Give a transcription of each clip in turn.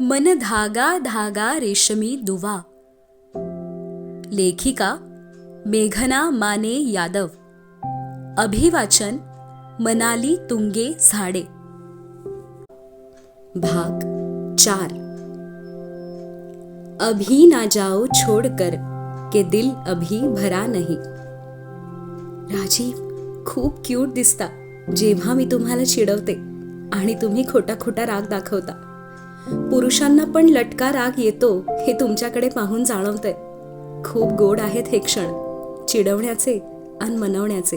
मन धागा धागा रेशमी दुवा. लेखिका मेघना माने यादव. अभिवाचन मनाली तुंगे झाडे. भाग चार. अभी ना जाओ छोड़कर के दिल अभी भरा नाही. राजीव खूप क्यूट दिसता. जेव्हा मी तुम्हाला चिडवते आणि तुम्ही खोटा खोटा राग दाखवता. पुरुषांना पण लटका राग येतो हे तुमच्याकडे पाहून जाणवतंय. खूप गोड आहेत हे क्षण चिडवण्याचे आणि मनवण्याचे.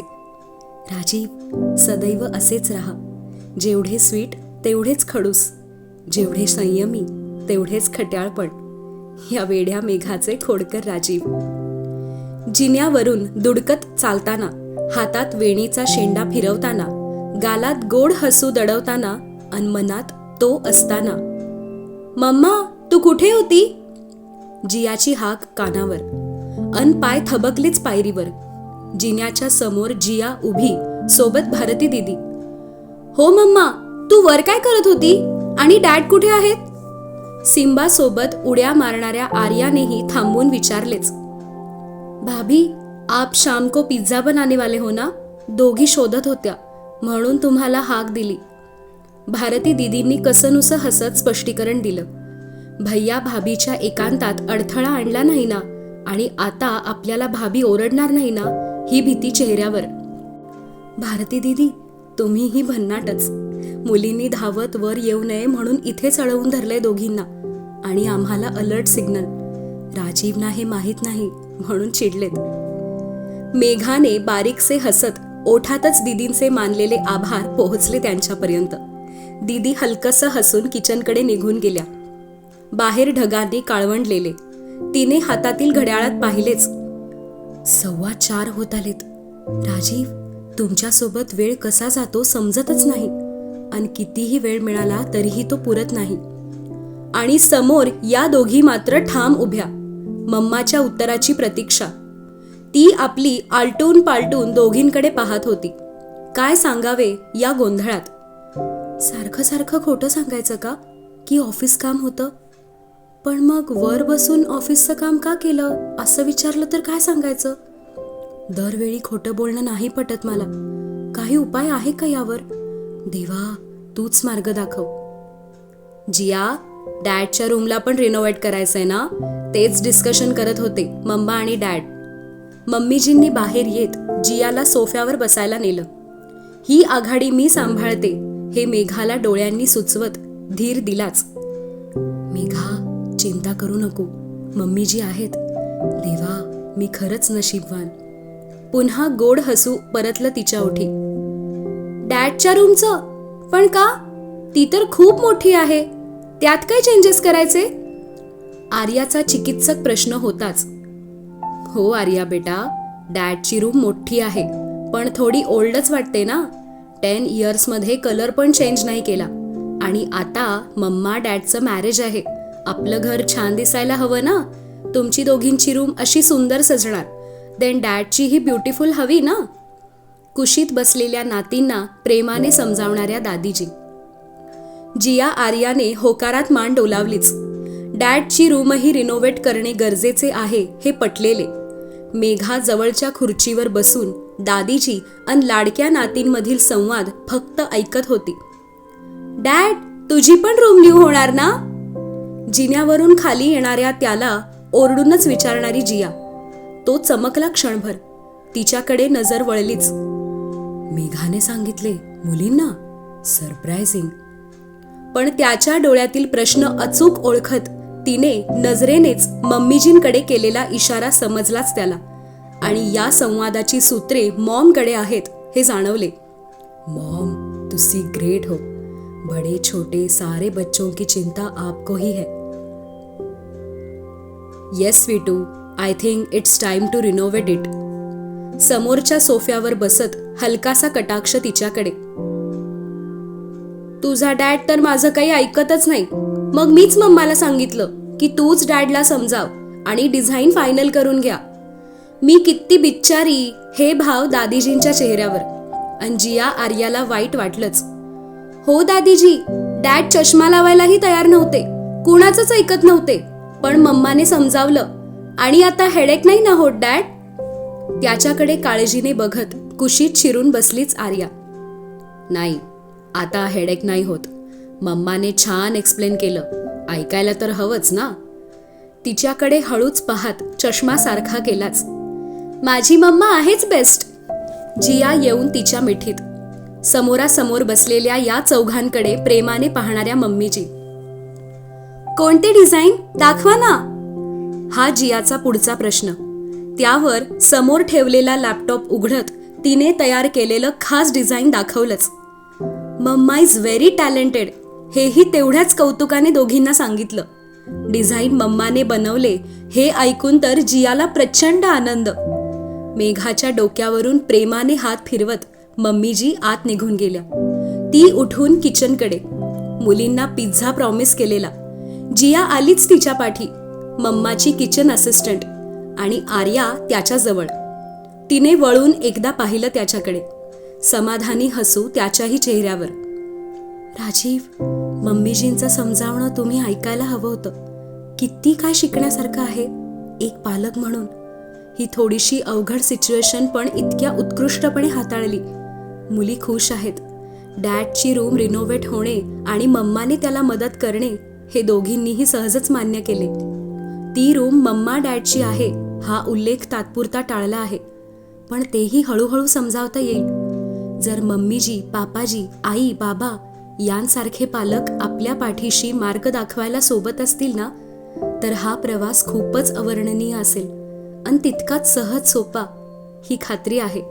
राजीव सदैव असेच राहा. जेवढे स्वीट तेवढेच खडूस. जेवढे संयमी तेवढेच खट्याळपण. या वेड्या मेघाचे खोडकर राजीव. जिन्यावरून दुडकत चालताना हातात वेणीचा शेंडा फिरवताना गालात गोड हसू दडवताना अन मनात तो असताना मम्मा तू कुठे होती? जियाची हाक कानावर. अन पाय थबकलेच पायरीवर. जिन्याच्या समोर जिया उभी सोबत भारती दिदी. हो मम्मा तू वर काय करत होती? आणि डॅड कुठे आहेत? सिम्बा सोबत उड्या मारणाऱ्या आर्यानेही थांबून विचारलेच. भाभी आप शाम को पिझ्झा बनाने वाले हो ना? दोघी शोधत होत्या. म्हणून तुम्हाला हाक दिली. भारती दिदींनी कसनुसं हसत स्पष्टीकरण दिलं. भैया भाभीच्या एकांतात अडथळा आणला नाही ना? आणि आता आपल्याला भाभी ओरडणार नाही ना? ही भीती चेहऱ्यावर. भारती दिदी तुम्हीही भन्नाटच. मुलींनी धावत वर येऊ नये म्हणून इथेच अडवून धरलंय दोघींना. आणि आम्हाला अलर्ट सिग्नल. राजीवना हे माहीत नाही म्हणून चिडलेत. मेघाने बारीकसे हसत ओठातच दिदींचे मानलेले आभार पोहोचले त्यांच्यापर्यंत. दिदी हलकसं हसून किचनकडे निघून गेल्या. बाहेर ढगांनी काळवंडलेले. तिने हातातील घड्याळात पाहिलेच. सव्वा चार होत आलेत. राजीव तुमच्यासोबत वेळ कसा जातो समजतच नाही. आणि कितीही वेळ मिळाला तरीही तो पुरत नाही. आणि समोर या दोघी मात्र ठाम उभ्या. मम्माच्या उत्तराची प्रतीक्षा. ती आपली आलटून पालटून दोघींकडे पाहत होती. काय सांगावे या गोंधळात? सारखं सारखं खोटं सांगायचं का? की ऑफिस काम होतं? पण मग वर बसून ऑफिसचं काम का केलं? असं विचारलं तर काय सांगायचं? दरवेळी खोटं बोलणं नाही पटत मला. काही उपाय आहे का यावर? देवा तूच मार्ग दाखव. जिया डॅडच्या रूमला पण रिनोव्हेट करायचंय ना? तेच डिस्कशन करत होते मम्मा आणि डॅड. मम्मीजींनी बाहेर येत जियाला सोफ्यावर बसायला नेलं. ही आघाडी मी सांभाळते हे मेघाला डोळ्यांनी सुचवत धीर दिलाच. मेघा चिंता करू नको. मम्मी जी आहेत. देवा मी खरंच नशीबवान. पुन्हा गोड हसू परतलं तिच्या ओठी. डॅडच्या रूमचं? पण का? ती तर खूप मोठी आहे. त्यात काय चेंजेस करायचे? आर्याचा चिकित्सक प्रश्न होताच. हो आर्या बेटा डॅडची रूम मोठी आहे. पण थोडी ओल्डच वाटते ना? टेन इयर्समध्ये कलर पण चेंज नाही केला. आणि आता मम्मा डॅडचं मॅरेज आहे. आपलं घर छान दिसायला हवं ना? तुमची दोघींची रूम अशी सुंदर सजणार. देन डॅडची ही ब्युटिफुल हवी ना? कुशीत बसलेल्या नातींना प्रेमाने समजावणाऱ्या दादीजी. जिया आर्याने होकारात मान डोलावलीच. डॅडची रूमही रिनोव्हेट करणे गरजेचे आहे हे पटलेले. मेघा जवळच्या खुर्चीवर बसून दादीजी अन लाडक्या नातींमधील संवाद फक्त ऐकत होती. डॅड तुझी पण रूम न्यू होणार ना? जिन्यावरून खाली येणाऱ्या त्याला ओरडूनच विचारणारी जिया. तो चमकला क्षणभर. तिच्याकडे नजर वळलीच. मेघाने सांगितले मुलींना? सरप्रायझिंग पण त्याच्या डोळ्यातील प्रश्न अचूक ओळखत तिने नजरेनेच मम्मीजींकडे केलेला इशारा समजलाच त्याला. आणि या संवादाची सूत्रे मॉमकडे आहेत हे जाणवले. मॉम तुसी ग्रेट हो. बड़े छोटे सारे बच्चों की चिंता आपको ही है. Yes Sweetu I think it's time to renovate it समोरच्या सोफ्यावर बसत हलकासा कटाक्ष तिच्याकडे. तुझा डॅड तर माझं काही ऐकतच नाही. मग मीच मम्माला सांगितलं की तूच डॅडला समजाव आणि डिझाईन फायनल करून घ्या. मी किती बिच्चारी हे भाव दादीजींच्या चेहऱ्यावर. अंजिया आर्याला वाईट वाटलंच. हो दादीजी डॅड चष्मा लावायलाही तयार नव्हते. कुणाचंच ऐकत नव्हते. पण मम्माने समजावलं. आणि आता हेडेक नाही ना होत डॅड? त्याच्याकडे काळजीने बघत कुशीत शिरून बसलीच आर्या. नाही आता हेडेक नाही होत. मम्माने छान एक्सप्लेन केलं. ऐकायला तर हवंच ना? तिच्याकडे हळूच पाहत चष्मा सारखा केलाच. माझी मम्मा आहेच बेस्ट जिया येऊन तिच्या मिठीत. समोरासमोर बसलेल्या या चौघांकडे प्रेमाने पाहणाऱ्या मम्मीजी. कोणते डिझाईन दाखवा ना. हा जियाचा पुढचा प्रश्न. त्यावर समोर ठेवलेला लॅपटॉप उघडत तिने तयार केलेलं खास डिझाईन दाखवलंच. मम्मा इज व्हेरी टॅलेंटेड हेही तेवढ्याच कौतुकाने दोघींना सांगितलं. डिझाईन मम्माने बनवले हे ऐकून तर जियाला प्रचंड आनंद. मेघाच्या डोक्यावरून प्रेमाने हात फिरवत मम्मीजी आत निघून गेल्या. ती उठून किचनकडे. मुलींना पिझ्झा प्रॉमिस केलेला. जिया आलीच तिच्या पाठी. मम्माची किचन असिस्टंट आणि आर्या त्याच्याजवळ तिने वळून एकदा पाहिलं त्याच्याकडे. समाधानी हसू त्याच्याही चेहऱ्यावर. राजीव मम्मीजींचं समजावणं तुम्ही ऐकायला हवं होतं. किती काय शिकण्यासारखं आहे. एक पालक म्हणून. ही थोडीशी अवघड सिच्युएशन पण इतक्या उत्कृष्टपणे हाताळली. मुली खुश आहेत. डॅडची रूम रिनोव्हेट होणे आणि मम्माने त्याला मदत करणे हे दोघींनीही सहजच मान्य केले. ती रूम मम्मा डॅडची आहे हा उल्लेख तात्पुरता टाळला आहे. पण तेही हळूहळू समजावता येईल. जर मम्मीजी पापाजी आई बाबा यांसारखे पालक आपल्या पाठीशी मार्ग दाखवायला सोबत असतील ना तर हा प्रवास खूपच अवर्णनीय असेल. आणि तितकाच सहज सोपा ही खात्री आहे.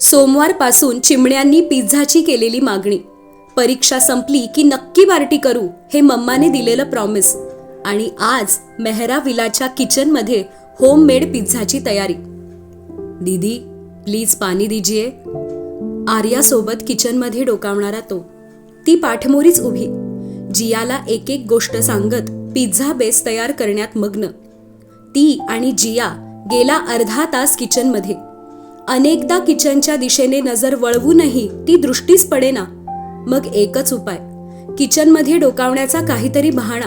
सोमवारपासून चिमण्यांनी पिझ्झाची केलेली मागणी. परीक्षा संपली की नक्की पार्टी करू हे मम्माने दिलेलं प्रॉमिस आणि आज मेहरा विलाच्या किचनमध्ये होममेड पिझ्झाची तयारी. दीदी प्लीज पाणी दिजिये. आर्यासोबत किचनमध्ये डोकावणारा तो. ती पाठमोरीच उभी. जियाला एक एक गोष्ट सांगत पिझ्झा बेस तयार करण्यात मग्न. ती आणि जिया गेला अर्धा तास किचनमध्ये. अनेकदा किचनच्या दिशेने नजर वळवूनही ती दृष्टीच पडेना. मग एकच उपाय. किचनमध्ये डोकावण्याचा काहीतरी बहाणा.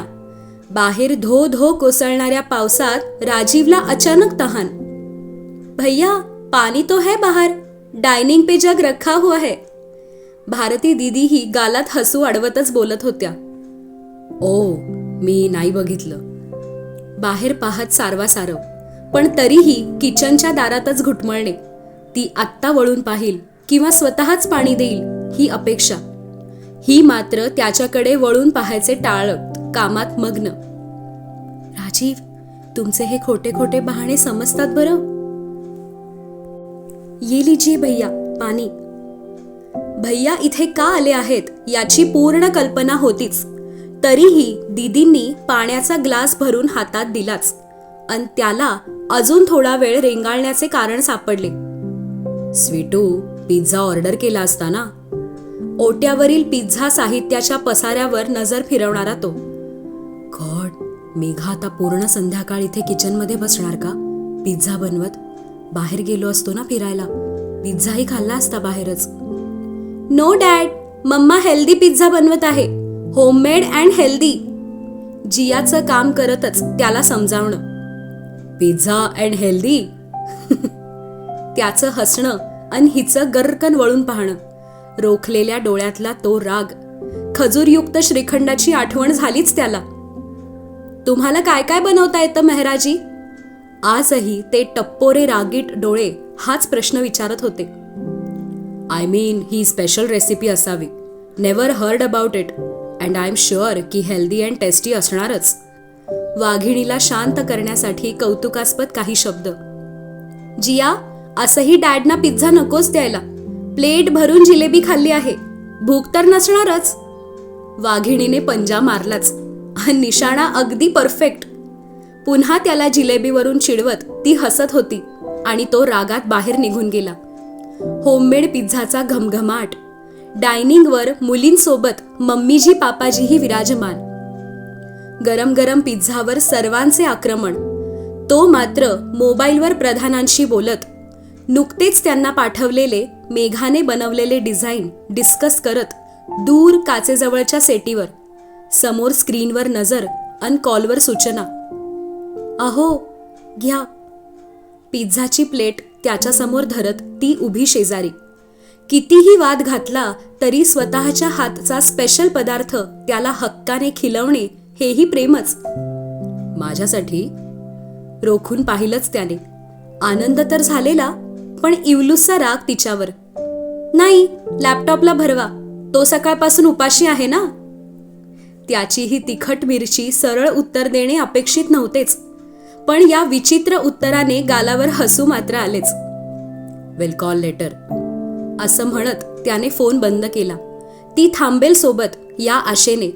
बाहेर धो धो कोसळणाऱ्या पावसात राजीवला अचानक तहान. भैया पाणी तो है बाहर. डायनिंग पे जग रखा हुआ है. भारती दीदी ही गालात हसू अडवतच बोलत होत्या. ओ मी नाही बघितलं. बाहेर पाहत सारवा सारव पण तरीही किचनच्या दारातच घुटमळणे. ती आत्ता वळून पाहिल किंवा स्वतःच पाणी देईल ही अपेक्षा. ही मात्र त्याच्याकडे वळून पाहायचे टाळत कामात मग्न. राजीव तुमचे हे खोटे खोटे बहाणे समजतात बरं? ये लीजिए भैया पाणी. भैया इथे का आले आहेत याची पूर्ण कल्पना होतीच. तरीही दीदींनी पाण्याचा ग्लास भरून हातात दिलाच. अन त्याला अजून थोडा वेळ रेंगाळण्याचे कारण सापडले. स्वीटू पिझ्झा ऑर्डर केला असता ना ओट्यावरील पिझ्झा साहित्याच्या पसाऱ्यावर नजर फिरवणारा तो. गॉड मेघा आता पूर्ण संध्याकाळ इथे किचनमध्ये बसणार का? पिझ्झा बनवत. बाहेर गेलो असतो ना फिरायला. पिझ्झाही खाल्ला असता बाहेरच. No dad mamma healthy pizza बनवत आहे. Homemade and healthy. जियाचं काम करतच त्याला समजावणं. Pizza and healthy. त्याचं हसणं आणि हिचं गर्रकन वळून पाहणं. रोखलेल्या डोळ्यातला तो राग. खजूरयुक्त श्रीखंडाची आठवण झालीच त्याला. तुम्हाला काय काय बनवता येतं मेहराजी? आजही ते टप्पोरे रागीट डोळे हाच प्रश्न विचारत होते. आय मीन ही स्पेशल रेसिपी असावी. Never heard about it and I am sure की हेल्दी अँड टेस्टी असणारच. वाघिणीला शांत करण्यासाठी कौतुकास्पद काही शब्द. जिया असंही डॅडना पिझ्झा नकोच द्यायला. प्लेट भरून जिलेबी खाल्ली आहे. भूक तर नसणारच. वाघिणीने पंजा मारलाच. हा निशाणा अगदी परफेक्ट पुन्हा त्याला जिलेबीवरून चिडवत ती हसत होती आणि तो रागात बाहेर निघून गेला. होममेड पिझ्झाचा घमघमाट. डायनिंगवर मुलींसोबत मम्मीजी पापाजीही विराजमान. गरम गरम पिझ्झावर सर्वांचे आक्रमण. तो मात्र मोबाईलवर प्रधानांशी बोलत नुकतेच त्यांना पाठवलेले मेघाने बनवलेले डिझाईन डिस्कस करत दूर काचेजवळच्या सेटीवर समोर स्क्रीनवर नजर अन कॉलवर सूचना. अहो घ्या. पिझ्झाची प्लेट त्याच्यासमोर धरत ती उभी शेजारी. कितीही वाद घातला तरी स्वतःच्या हातचा स्पेशल पदार्थ त्याला हक्काने खिलवणे हेही प्रेमच. माझ्यासाठी रोखून पाहिलंच त्याने. आनंद तर झालेला पण इवलूसचा राग तिच्यावर. नाही लॅपटॉपला भरवा तो सकाळपासून उपाशी आहे ना? त्याचीही तिखट मिरची सरळ उत्तर देणे अपेक्षित नव्हतेच पण या विचित्र उत्तराने गालावर हसू मात्र आलेच. वेल कॉल लेटर असं म्हणत त्याने फोन बंद केला. ती थांबेल सोबत या आशेने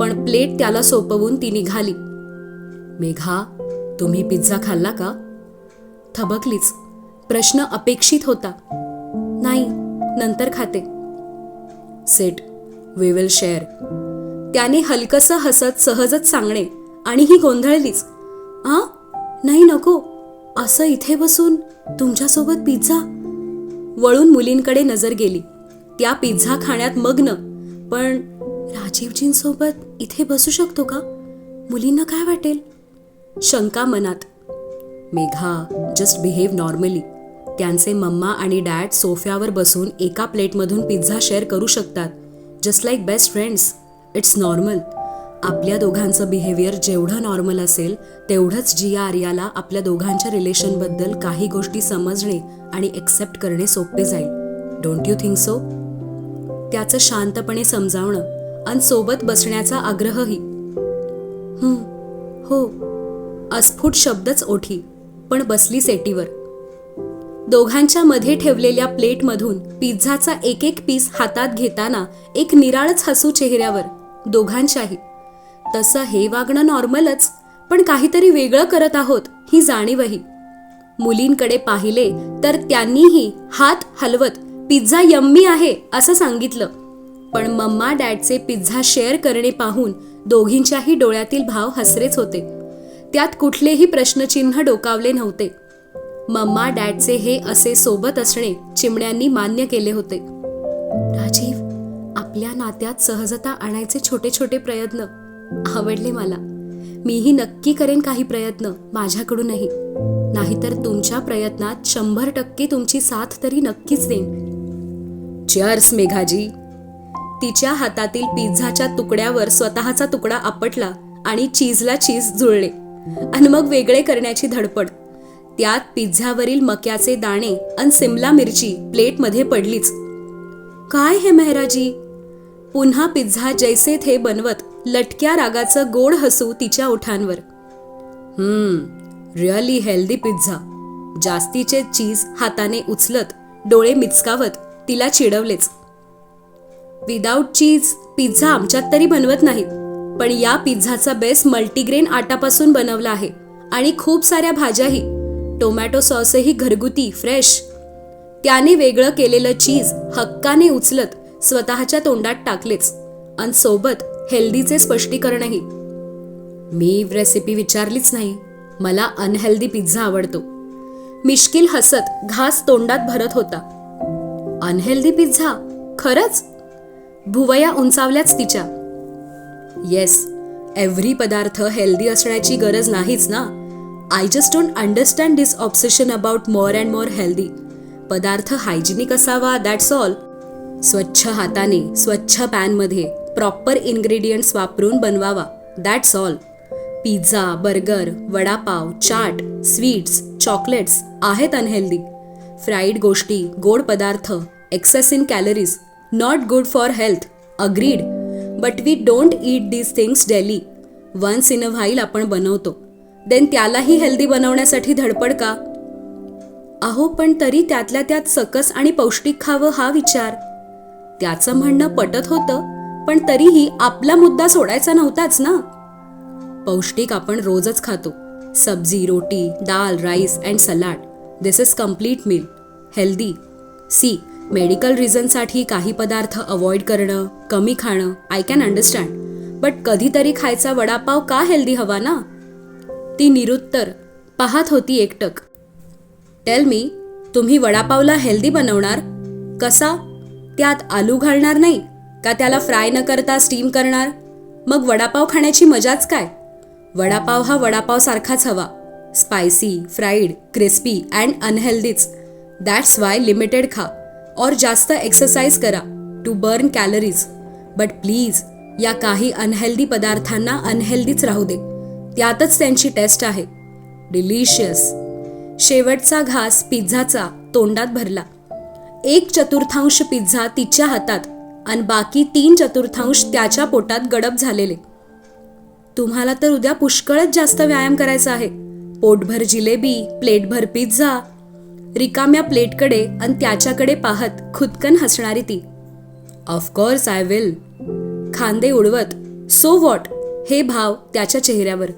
पण प्लेट त्याला सोपवून ती निघाली मेघा तुम्ही पिझ्झा खाल्ला का? थबकलीच. प्रश्न अपेक्षित होता. नाही नंतर खाते. सेट वी विल शेअर त्याने हलकस हसत सहजच सांगणे आणि ही गोंधळलीच. आ? नाही नको. असं इथे बसून तुमच्यासोबत पिझ्झा वळून मुलींकडे नजर गेली. त्या पिझ्झा खाण्यात मग्न. पण राजीवजींसोबत इथे बसू शकतो का? मुलींना काय वाटेल? शंका मनात. मेघा जस्ट बिहेव नॉर्मली त्यांचे मम्मा आणि डॅड सोफ्यावर बसून एका प्लेटमधून पिझ्झा शेअर करू शकतात. Just like best friends it's normal आपल्या दोघांचं बिहेवियर जेवढं नॉर्मल असेल तेवढंच जिया आर्याला आपल्या दोघांच्या रिलेशनबद्दल काही गोष्टी समजणे आणि एक्सेप्ट करणे सोपे जाईल. डोंट यू थिंक सो त्याचं शांतपणे समजावणं आणि सोबत बसण्याचा आग्रहही. हो. अस्फुट शब्दच ओठी पण बसली सेटीवर. दोघांच्या मध्ये ठेवलेल्या प्लेटमधून पिझ्झाचा एक एक पीस हातात घेताना एक निराळच हसू चेहऱ्यावर दोघांच्याही. तसं हे वागणं नॉर्मलच पण काहीतरी वेगळं करत आहोत ही जाणीवही. मुलींकडे पाहिले तर त्यांनीही हात हलवत पिझ्झा यम्मी आहे असं सांगितलं. पण मम्मा डॅडचे पिझ्झा शेअर करणे पाहून दोघींच्याही डोळ्यातील भाव हसरेच होते. त्यात कुठलेही प्रश्नचिन्ह डोकावले नव्हते. मम्मा डॅडचे हे असे सोबत असणे चिमण्यांनी मान्य केले होते. राजीव आपल्या नात्यात सहजता आणायचे छोटे छोटे प्रयत्न. आवडले मला. मीही नक्की करेन काही प्रयत्न माझ्याकडूनही. नाहीतर तुमच्या प्रयत्नात शंभर टक्के तुमची साथ तरी नक्कीच देईन. चेअर्स मेघाजी. तिच्या हातातील पिझ्झाच्या तुकड्यावर स्वतःचा तुकडा आपटला आणि चीजला चीज जुळले. आणि मग वेगळे करण्याची धडपड. त्यात पिझ्झावरील मक्याचे दाणे आणि सिमला मिरची प्लेटमध्ये पडलीच. काय हे मेहराजी? पुन्हा पिझ्झा जैसे थे बनवत. लटक्या रागाचं गोड हसू तिच्या ओठांवर. हम्म रिअली हेल्दी पिझ्झा जास्तीचे चीज हाताने उचलत डोळे मिचकावत तिला चिडवलेच. विदाऊट चीज पिझ्झा आमच्यात तरी बनवत नाहीत. पण या पिझ्झाचा बेस मल्टीग्रेन आटापासून बनवला आहे आणि खूप साऱ्या भाज्याही. टोमॅटो सॉसही घरगुती फ्रेश त्याने वेगळं केलेलं चीज हक्काने उचलत स्वतःच्या तोंडात टाकलेच. आणि सोबत हेल्दीचे स्पष्टीकरणही. मी रेसिपी विचारलीच नाही. मला अनहेल्दी पिझ्झा आवडतो. मिश्किल हसत घास तोंडात भरत होता. अनहेल्दी पिझ्झा खरंच? भुवया उंचावल्याच तिच्या. येस एव्हरी पदार्थ हेल्दी असण्याची गरज नाहीच ना? I just don't understand this obsession about more and more healthy पदार्थ हायजिनिक असावा दॅट्स ऑल स्वच्छ हाताने स्वच्छ पॅनमध्ये प्रॉपर इन्ग्रेडियंट्स वापरून बनवावा. That's all pizza burger vada pav chaat sweets chocolates आहेत अनहेल्दी फ्राईड गोष्टी गोड पदार्थ excess in calories not good for health agreed but we don't eat these things daily once in a while आपण बनवतो. Then त्यालाही healthy बनवण्यासाठी धडपड का? अहो पण तरी त्यातल्या त्यात सकस आणि पौष्टिक खावं हा विचार. त्याचं म्हणणं पटत होतं. पण तरीही आपला मुद्दा सोडायचा नव्हताच ना? पौष्टिक आपण रोजच खातो. Sabzi roti dal rice and salad. This is complete meal healthy C medical रिझनसाठी काही पदार्थ अवॉइड करणं कमी खाणं आय कॅन अंडरस्टँड बट कधीतरी खायचा वडापाव का हेल्दी हवा ना? ती निरुत्तर. पाहत होती एकटक. टेल मी तुम्ही वडापावला हेल्दी बनवणार? कसा? त्यात आलू घालणार नाही? का त्याला फ्राय न करता स्टीम करणार? मग वडापाव खाण्याची मजाच काय? वडापाव हा वडापाव सारखाच हवा. स्पायसी फ्राईड क्रिस्पी अँड अनहेल्दीच दॅट्स वाय लिमिटेड खा. और जास्त एक्सरसाइज करा. To burn calories but please या काही अनहेल्दी पदार्थांना अनहेल्दीच राहू दे. त्यातच त्यांची टेस्ट आहे. डिलिशियस शेवटचा घास पिझ्झाचा तोंडात भरला. एक चतुर्थांश पिझ्झा तिच्या हातात. आणि बाकी तीन चतुर्थांश त्याच्या पोटात गडप झालेले. तुम्हाला तर उद्या पुष्कळच जास्त व्यायाम करायचा आहे. पोटभर जिलेबी प्लेटभर पिझ्झा रिकाम्या प्लेटकडे आणि त्याच्याकडे पाहत खुदकन हसणारी ती. ऑफकोर्स आय विल खांदे उडवत सो वॉट हे भाव त्याच्या चेहऱ्यावर.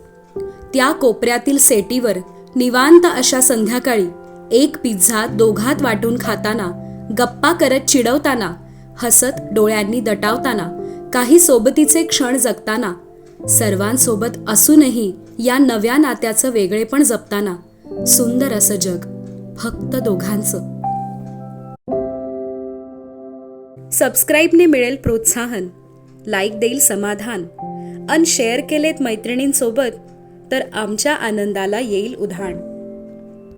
त्या कोपऱ्यातील सेटीवर निवांत अशा संध्याकाळी एक पिझ्झा दोघात वाटून खाताना गप्पा करत चिडवताना हसत डोळ्यांनी दटावताना काही सोबतीचे क्षण जगताना सर्वांसोबत असूनही या नव्या नात्याचं वेगळेपण जपताना सुंदर असं जग फक्त दोघांचं. सबस्क्राईबने मिळेल प्रोत्साहन लाईक देईल समाधान अन शेअर केलेत मैत्रिणींसोबत तर आमच्या आनंदाला येईल उधाण.